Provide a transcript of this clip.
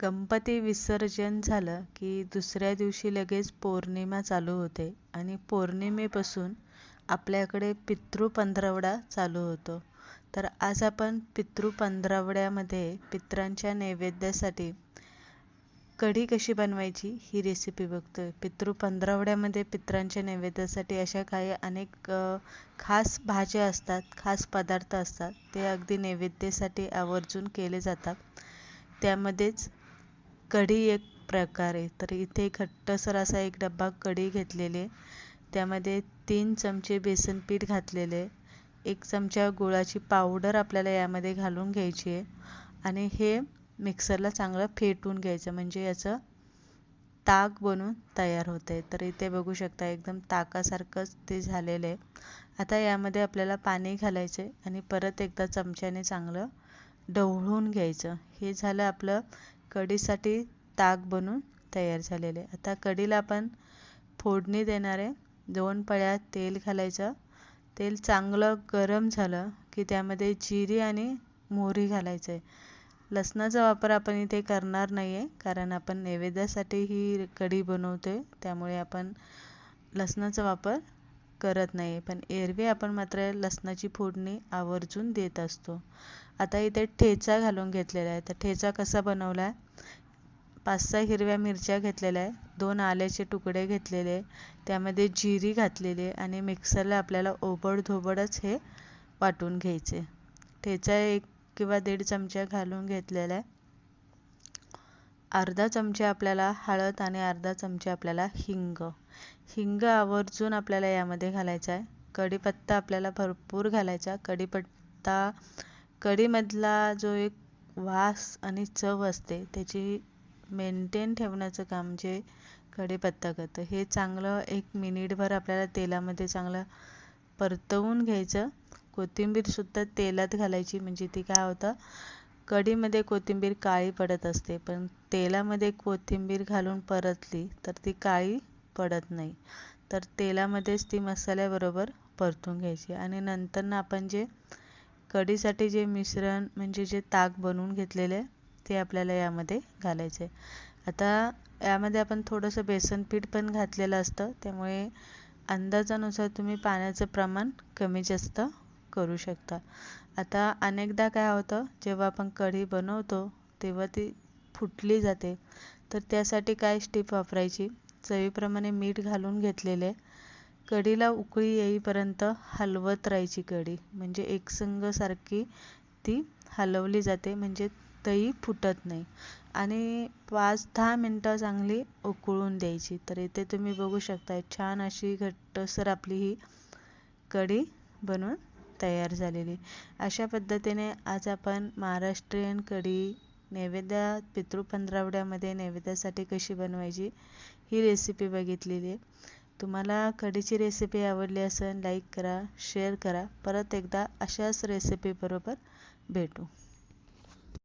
गणपती विसर्जन झालं की दुसऱ्या दिवशी लगेच पौर्णिमा चालू होते आणि पौर्णिमेपासून आपल्याकडे पितृ पंधरवडा चालू होतो. तर आज आपण पितृ पंधरवड्यामध्ये पित्रांच्या नैवेद्यासाठी कढी कशी बनवायची ही रेसिपी बघतोय. पितृ पंधरावड्यामध्ये पित्रांच्या नैवेद्यासाठी अशा काही अनेक खास भाज्या असतात खास पदार्थ असतात ते अगदी नैवेद्यासाठी आवर्जून केले जातात. त्यामध्येच कढी एक प्रकार आहे. तर इथे घट्टसर असा एक डब्बा कढी घेतलेली आहे. त्यामध्ये तीन चमचे बेसन पीठ घातलेले एक चमचा गुळाची पावडर आपल्याला यामध्ये घालून घ्यायची आहे. आणि हे मिक्सरला चांगलं फेटून घ्यायचं. म्हणजे याचं ताक बनून तयार होतं आहे. तर इथे बघू शकता एकदम ताकासारखंच ते झालेलं आहे. आता यामध्ये आपल्याला पाणी घालायचं आहे. आणि परत एकदा चमच्याने चांगलं ढवळून घ्यायचं. हे झालं आपलं कढीसाठी ताक बनून तयार झालेले. आता कढीला आपण फोडणी देणार आहे. दोन पळ्या तेल घालायचं. तेल चांगलं गरम झालं की त्यामध्ये जिरी आणि मोहरी घालायचं आहे लसणाचा वापर आपण इथे करणार नाही आहे कारण आपण नैवेद्यासाठी ही कढी बनवतो त्यामुळे आपण लसणाचा वापर करत नाही पण एरवी आपण मात्र लसणाची फोडणी आवर्जून देत असतो. आता इथे ठेचा घालून घेतलेला आहे. तर ठेचा कसा बनवला? आहे पाच सहा हिरव्या मिरच्या घेतलेल्या आहे. दोन आल्याचे तुकडे घेतलेले त्यामध्ये जिरी घातलेली आणि मिक्सरला आपल्याला ओबडधोबडच हे वाटून घ्यायचे ठेचा एक किंवा दीड चमचा घालून घेतलेला आहे. अर्धा चमचा आपल्याला हळद आणि अर्धा चमचा आपल्याला हिंग. हिंग आवर्जून आपल्याला यामध्ये घालायचा आहे. कढीपत्ता आपल्याला भरपूर घालायचा कढीपत्ता कढीमधला जो एक वास आणि चव असते त्याची मेंटेन ठेवण्याचं काम जे कढीपत्ता करतं हे चांगलं एक मिनिटभर आपल्याला तेलामध्ये चांगलं परतवून घ्यायचं. कोथिंबीरसुद्धा तेलात घालायची म्हणजे ती काय होतं कढीमध्ये कोथिंबीर काळी पडत असते पण तेलामध्ये कोथिंबीर घालून परतली तर ती काळी पडत नाही. तर तेलामध्येच ती मसाल्याबरोबर परतून घ्यायची. आणि नंतर आपण जे कढीसाठी जे मिश्रण म्हणजे जे ताक बनवून घेतलेले ते आपल्याला यामध्ये घालायचं. आहे आता यामध्ये आपण थोडंसं बेसन पीठ पण घातलेलं असतं. त्यामुळे अंदाजानुसार तुम्ही पाण्याचं प्रमाण कमी जास्त करू शकता. आता अनेकदा काय होतं जेव्हा आपण कढी बनवतो तेव्हा ती फुटली जाते. तर त्यासाठी काय स्टिप वापरायची? चवीप्रमाणे मीठ घालून घेतलेले. कढीला उकळी येईपर्यंत हलवत राहायची कढी. म्हणजे एकसंगसारखी ती हलवली जाते. म्हणजे तही फुटत नाही. आणि पाच दहा मिनटं चांगली उकळून द्यायची. तर इथे तुम्ही बघू शकता छान अशी घट्टसर आपली ही कढी बनवून तयार झालेली. अशा पद्धतीने आज आपण महाराष्ट्रीयन कढी नैवेद्य पितृपंधरावड्यामध्ये नैवेद्यासाठी कशी बनवायची ही रेसिपी बघितलेली आहे. तुम्हाला कढीची रेसिपी आवडली असेल लाईक करा शेअर करा. परत एकदा अशाच रेसिपीबरोबर भेटू.